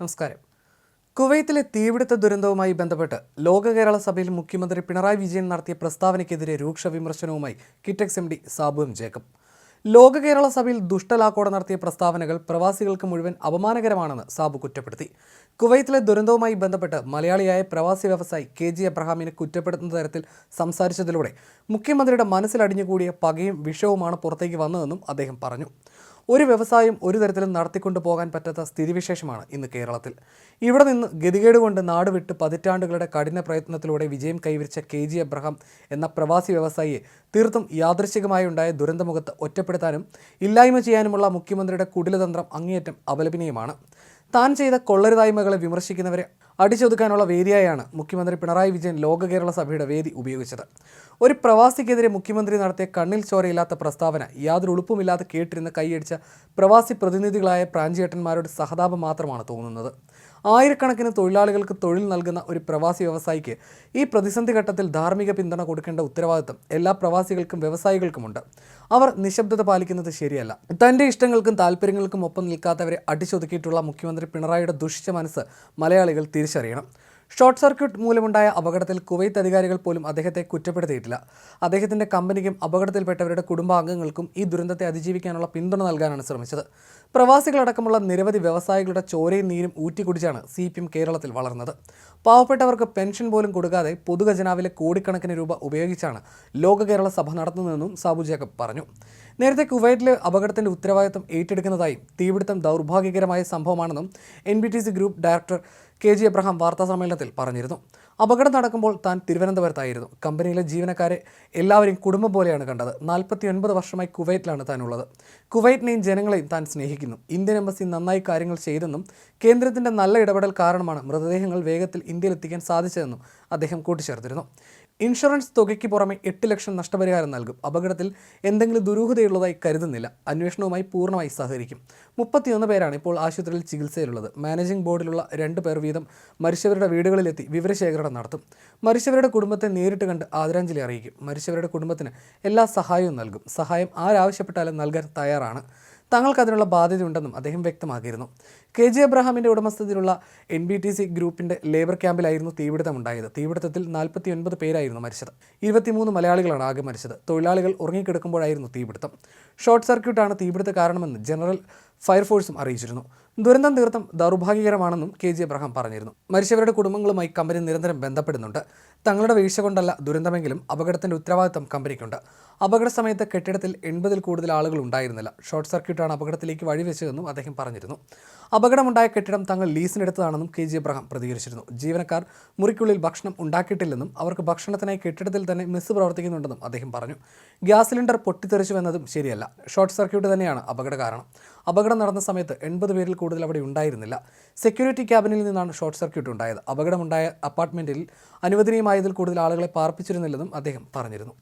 നമസ്കാരം. കുവൈത്തിലെ തീപിടുത്ത ദുരന്തവുമായി ബന്ധപ്പെട്ട് ലോക കേരള സഭയിൽ മുഖ്യമന്ത്രി പിണറായി വിജയൻ നടത്തിയ പ്രസ്താവനയ്ക്കെതിരെ രൂക്ഷ വിമർശനവുമായി Kitex M D Sabu M Jacob. Loka Kerala സഭയിൽ ദുഷ്ടലാക്കോടെ നടത്തിയ പ്രസ്താവനകൾ പ്രവാസികൾക്ക് മുഴുവൻ അപമാനകരമാണെന്ന് സാബു കുറ്റപ്പെടുത്തി. കുവൈത്തിലെ ദുരന്തവുമായി ബന്ധപ്പെട്ട് മലയാളിയായ പ്രവാസി വ്യവസായി കെ ജി എബ്രഹാമിനെ കുറ്റപ്പെടുത്തുന്ന തരത്തിൽ സംസാരിച്ചതിലൂടെ മുഖ്യമന്ത്രിയുടെ മനസ്സിലടിഞ്ഞുകൂടിയ പകയും വിഷവുമാണ് പുറത്തേക്ക് വന്നതെന്നും അദ്ദേഹം പറഞ്ഞു. ഒരു വ്യവസായം ഒരു തരത്തിലും നടത്തിക്കൊണ്ടു പോകാൻ പറ്റാത്ത സ്ഥിതിവിശേഷമാണ് ഇന്ന് കേരളത്തിൽ. ഇവിടെ നിന്ന് ഗതികേട് കൊണ്ട് നാട് വിട്ട് പതിറ്റാണ്ടുകളുടെ കഠിന പ്രയത്നത്തിലൂടെ വിജയം കൈവരിച്ച കെ ജി എബ്രഹാം എന്ന പ്രവാസി വ്യവസായിയെ തീർത്തും യാദൃശികമായി ഉണ്ടായ ദുരന്തമുഖത്ത് ഒറ്റപ്പെടുത്താനും ഇല്ലായ്മ ചെയ്യാനുമുള്ള മുഖ്യമന്ത്രിയുടെ കുടിലതന്ത്രം അങ്ങേയറ്റം അപലപനീയമാണ്. താൻ ചെയ്ത കൊള്ളരുതായ്മകളെ വിമർശിക്കുന്നവരെ അടിച്ചൊതുക്കാനുള്ള വേദിയായാണ് മുഖ്യമന്ത്രി പിണറായി വിജയൻ ലോക കേരള സഭയുടെ വേദി ഉപയോഗിച്ചത്. ഒരു പ്രവാസിക്കെതിരെ മുഖ്യമന്ത്രി നടത്തിയ കണ്ണിൽ ചോരയില്ലാത്ത പ്രസ്താവന യാതൊരു ഉളുപ്പുമില്ലാതെ കേട്ടിരുന്ന് കൈയടിച്ച പ്രവാസി പ്രതിനിധികളായ പ്രാഞ്ചിയേട്ടന്മാരുടെ സഹതാപം മാത്രമാണ് തോന്നുന്നത്. ആയിരക്കണക്കിന് തൊഴിലാളികൾക്ക് തൊഴിൽ നൽകുന്ന ഒരു പ്രവാസി വ്യവസായിക്ക് ഈ പ്രതിസന്ധി ഘട്ടത്തിൽ ധാർമ്മിക പിന്തുണ കൊടുക്കേണ്ട ഉത്തരവാദിത്തം എല്ലാ പ്രവാസികൾക്കും വ്യവസായികൾക്കുമുണ്ട്. അവർ നിശബ്ദത പാലിക്കുന്നത് ശരിയല്ല. തന്റെ ഇഷ്ടങ്ങൾക്കും താല്പര്യങ്ങൾക്കും ഒപ്പം നിൽക്കാത്തവരെ അടിച്ചൊതുക്കിയിട്ടുള്ള മുഖ്യമന്ത്രി പിണറായിയുടെ ദുഷിച്ച മനസ്സ് മലയാളികൾ തിരിച്ചറിയണം. ഷോർട്ട് സർക്യൂട്ട് മൂലമുണ്ടായ അപകടത്തിൽ കുവൈത്ത് അധികാരികൾ പോലും അദ്ദേഹത്തെ കുറ്റപ്പെടുത്തിയിട്ടില്ല. അദ്ദേഹത്തിന്റെ കമ്പനിക്കും അപകടത്തിൽപ്പെട്ടവരുടെ കുടുംബാംഗങ്ങൾക്കും ഈ ദുരന്തത്തെ അതിജീവിക്കാനുള്ള പിന്തുണ നൽകാനാണ് ശ്രമിച്ചത്. പ്രവാസികളടക്കമുള്ള നിരവധി വ്യവസായികളുടെ ചോരയും നീരും ഊറ്റിക്കുടിച്ചാണ് സി പി എം കേരളത്തിൽ വളർന്നത്. പാവപ്പെട്ടവർക്ക് പെൻഷൻ പോലും കൊടുക്കാതെ പൊതുഖജനാവിലെ കോടിക്കണക്കിന് രൂപ ഉപയോഗിച്ചാണ് ലോക കേരള സഭ നടത്തുന്നതെന്നും സാബു ജേക്കബ് പറഞ്ഞു. നേരത്തെ കുവൈറ്റിലെ അപകടത്തിന്റെ ഉത്തരവാദിത്തം ഏറ്റെടുക്കുന്നതായും തീപിടുത്തം ദൗർഭാഗ്യകരമായ സംഭവമാണെന്നും N group director K G Abraham വാർത്താ സമ്മേളനത്തിൽ പറഞ്ഞിരുന്നു. അപകടം നടക്കുമ്പോൾ താൻ തിരുവനന്തപുരത്തായിരുന്നു. കമ്പനിയിലെ ജീവനക്കാരെ എല്ലാവരെയും കുടുംബം പോലെയാണ് കണ്ടത്. നാൽപ്പത്തി ഒൻപത് വർഷമായി കുവൈറ്റിലാണ് താനുള്ളത്. കുവൈറ്റിനെയും ജനങ്ങളെയും താൻ സ്നേഹിക്കുന്നു. ഇന്ത്യൻ എംബസി നന്നായി കാര്യങ്ങൾ ചെയ്തെന്നും കേന്ദ്രത്തിന്റെ നല്ല ഇടപെടൽ കാരണമാണ് മൃതദേഹങ്ങൾ വേഗത്തിൽ ഇന്ത്യയിലെത്തിക്കാൻ സാധിച്ചതെന്നും അദ്ദേഹം കൂട്ടിച്ചേർത്തിരുന്നു. ഇൻഷുറൻസ് തുകയ്ക്ക് പുറമെ എട്ട് ലക്ഷം നഷ്ടപരിഹാരം നൽകും. അപകടത്തിൽ എന്തെങ്കിലും ദുരൂഹതയുള്ളതായി കരുതുന്നില്ല. അന്വേഷണവുമായി പൂർണമായി സഹകരിക്കും. മുപ്പത്തിയൊന്ന് പേരാണ് ഇപ്പോൾ ആശുപത്രിയിൽ ചികിത്സയിലുള്ളത്. മാനേജിംഗ് ബോർഡിലുള്ള രണ്ട് പേർ വീതം മരിച്ചവരുടെ വീടുകളിലെത്തി വിവരശേഖരണം നടത്തും. മരിച്ചവരുടെ കുടുംബത്തെ നേരിട്ട് കണ്ട് ആദരാഞ്ജലി അറിയിക്കും. മരിച്ചവരുടെ കുടുംബത്തിന് എല്ലാ സഹായവും നൽകും. സഹായം ആരാവശ്യപ്പെട്ടാലും നൽകാൻ തയ്യാറാണ്. തങ്ങൾക്ക് അതിനുള്ള ബാധ്യതയുണ്ടെന്നും അദ്ദേഹം വ്യക്തമാക്കിയിരുന്നു. കെ ജെ അബ്രഹാമിന്റെ ഉടമസ്ഥതയിലുള്ള എൻ ബി ടി സി ഗ്രൂപ്പിന്റെ ലേബർ ക്യാമ്പിലായിരുന്നു തീപിടുത്തം ഉണ്ടായത് തീപിടുത്തത്തിൽ നാൽപ്പത്തി ഒൻപത് പേരായിരുന്നു മരിച്ചത്. ഇരുപത്തിമൂന്ന് മലയാളികളാണ് ആകെ മരിച്ചത്. തൊഴിലാളികൾ ഉറങ്ങിക്കിടക്കുമ്പോഴായിരുന്നു തീപിടുത്തം. ഷോർട്ട് സർക്യൂട്ടാണ് തീപിടുത്ത കാരണമെന്ന് ജനറൽ ഫയർഫോഴ്സും അറിയിച്ചിരുന്നു. ദുരന്തം തീർത്തും ദൗർഭാഗ്യകരമാണെന്നും കെ ജി എബ്രഹാം പറഞ്ഞിരുന്നു. മരിച്ചവരുടെ കുടുംബങ്ങളുമായി കമ്പനി നിരന്തരം ബന്ധപ്പെടുന്നുണ്ട്. തങ്ങളുടെ വീഴ്ച കൊണ്ടല്ല ദുരന്തമെങ്കിലും അപകടത്തിന്റെ ഉത്തരവാദിത്തം കമ്പനിക്കുണ്ട്. അപകട സമയത്ത് കെട്ടിടത്തിൽ എൺപതിൽ കൂടുതൽ ആളുകൾ ഉണ്ടായിരുന്നില്ല. ഷോർട്ട് സർക്യൂട്ടാണ് അപകടത്തിലേക്ക് വഴിവെച്ചതെന്നും അദ്ദേഹം പറഞ്ഞിരുന്നു. അപകടമുണ്ടായ കെട്ടിടം തങ്ങൾ ലീസിനെടുത്തതാണെന്നും കെ ജി എബ്രഹാം പ്രതികരിച്ചിരുന്നു. ജീവനക്കാർ മുറിക്കുള്ളിൽ ഭക്ഷണം ഉണ്ടാക്കിയിട്ടില്ലെന്നും അവർക്ക് ഭക്ഷണത്തിനായി കെട്ടിടത്തിൽ തന്നെ മിസ് പ്രവർത്തിക്കുന്നുണ്ടെന്നും അദ്ദേഹം പറഞ്ഞു. ഗ്യാസ് സിലിണ്ടർ പൊട്ടിത്തെറിച്ചുവെന്നതും ശരിയല്ല. ഷോർട്ട് സർക്യൂട്ട് തന്നെയാണ് അപകട കാരണം. അപകടം നടന്ന സമയത്ത് എൺപത് പേരിൽ കൂടുതൽ അവിടെ ഉണ്ടായിരുന്നില്ല. സെക്യൂരിറ്റി ക്യാബിനിൽ നിന്നാണ് ഷോർട്ട് സർക്യൂട്ട് ഉണ്ടായത്. അപകടമുണ്ടായ അപ്പാർട്ട്മെന്റിൽ അനുവദനീയമായതിൽ കൂടുതൽ ആളുകളെ പാർപ്പിച്ചിരുന്നില്ലെന്നും അദ്ദേഹം പറഞ്ഞിരുന്നു.